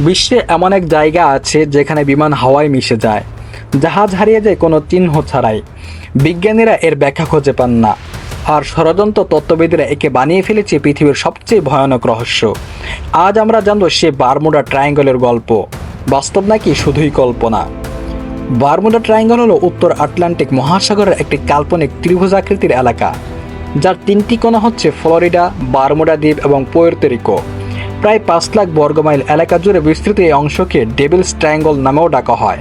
বিশ্বে এমন এক জায়গা আছে যেখানে বিমান হাওয়ায় মিশে যায়। জাহাজ হারিয়ে যায় কোনো চিহ্ন ছাড়াই। বিজ্ঞানীরা এর ব্যাখ্যা খুঁজে পান না। আর ষড়যন্ত্র তত্ত্ববিদরা একে বানিয়ে ফেলেছে পৃথিবীর সবচেয়ে ভয়ানক রহস্য। আজ আমরা জানব সে বারমুডা ট্রায়াঙ্গলের গল্প। বাস্তব নাকি শুধুই কল্পনা? বারমুডা ট্রায়াঙ্গল হলো উত্তর আটলান্টিক মহাসাগরের একটি কাল্পনিক ত্রিভুজাকৃতির এলাকা। যার তিনটি কোণা হচ্ছে ফ্লোরিডা, বারমুডা দ্বীপ এবং পোয়ের্তেরিকো প্রায় পাঁচ লাখ বর্গমাইল এলাকা জুড়ে বিস্তৃত এই অংশকে ডেভিলস ট্রায়াঙ্গল নামেও ডাকা হয়।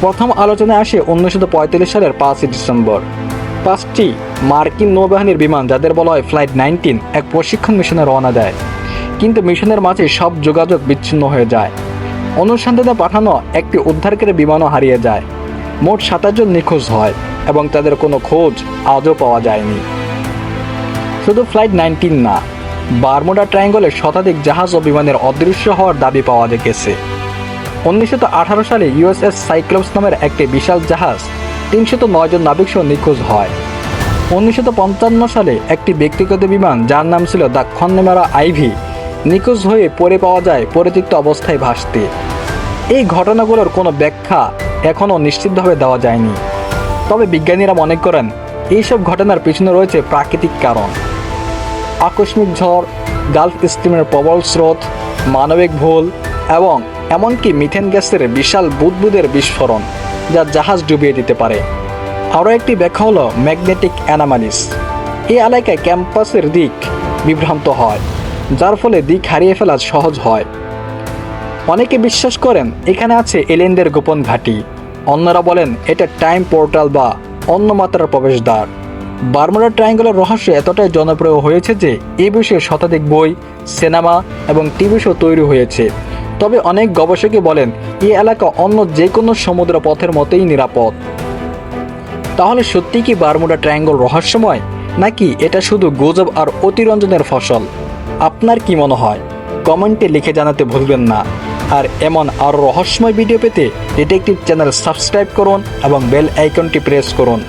প্রথম আলোচনায় আসে উনিশশো পঁয়তাল্লিশ সালের পাঁচই ডিসেম্বর। পাঁচটি মার্কিন নৌবাহিনীর বিমান, যাদের বলা হয় ফ্লাইট নাইনটিন, এক প্রশিক্ষণ মিশনে রওনা দেয়। কিন্তু মিশনের মাঝে সব যোগাযোগ বিচ্ছিন্ন হয়ে যায়। অনুসন্ধানে পাঠানো একটি উদ্ধারকারী বিমানও হারিয়ে যায়। মোট সাতাশ জন নিখোঁজ হয় এবং তাদের কোনো খোঁজ আজও পাওয়া যায়নি। শুধু ফ্লাইট নাইনটিন না বারমুডা ট্রায়াঙ্গলে শতাধিক জাহাজ ও বিমানের অদৃশ্য হওয়ার দাবি পাওয়া গেছে। উনিশশো আঠারো সালে ইউএসএস সাইক্লোপস নামের একটি বিশাল জাহাজ তিনশত নয় জন নাবিক সহ নিখোঁজ হয়। উনিশশো পঞ্চান্ন সালে একটি ব্যক্তিগত বিমান, যার নাম ছিল দ্য খন্নেমারা আইভি, নিখোঁজ হয়ে পড়ে পাওয়া যায় পরিত্যক্ত অবস্থায় ভাসতে। এই ঘটনাগুলোর কোনো ব্যাখ্যা এখনও নিশ্চিতভাবে দেওয়া যায়নি। তবে বিজ্ঞানীরা মনে করেন, এইসব ঘটনার পিছনে রয়েছে প্রাকৃতিক কারণ। আকস্মিক ঝড়, গালফ স্টিমের প্রবল স্রোত, মানবিক ভুল এবং এমনকি মিথেন গ্যাসের বিশাল বুদবুদের বিস্ফোরণ যা জাহাজ ডুবিয়ে দিতে পারে। আরও একটি ব্যাখ্যা হলো ম্যাগনেটিক অ্যানামালিস। এই এলাকায় ক্যাম্পাসের দিক বিভ্রান্ত হয়, যার ফলে দিক হারিয়ে ফেলা সহজ হয়। অনেকে বিশ্বাস করেন এখানে আছে এলেনদের গোপন ঘাঁটি। অন্যরা বলেন এটা টাইম পোর্টাল বা অন্য মাত্রার প্রবেশদ্বার। বারমুডা ট্রায়াঙ্গলের রহস্য এতটাই জনপ্রিয় হয়েছে যে এ বিষয়ে শতাধিক বই, সিনেমা এবং টিভি শো তৈরি হয়েছে। তবে অনেক গবেষকই বলেন এই এলাকা অন্য যে কোনো সমুদ্র পথের মতোই নিরাপদ। তাহলে সত্যি কি বারমুডা ট্রায়াঙ্গল রহস্যময়, নাকি এটা শুধু গুজব আর অতিরঞ্জনের ফসল? আপনার কি মনে হয়? কমেন্টে লিখে জানাতে ভুলবেন না। আর এমন আরও রহস্যময় ভিডিও পেতে ডিটেকটিভ চ্যানেল সাবস্ক্রাইব করুন এবং বেল আইকনটি প্রেস করুন।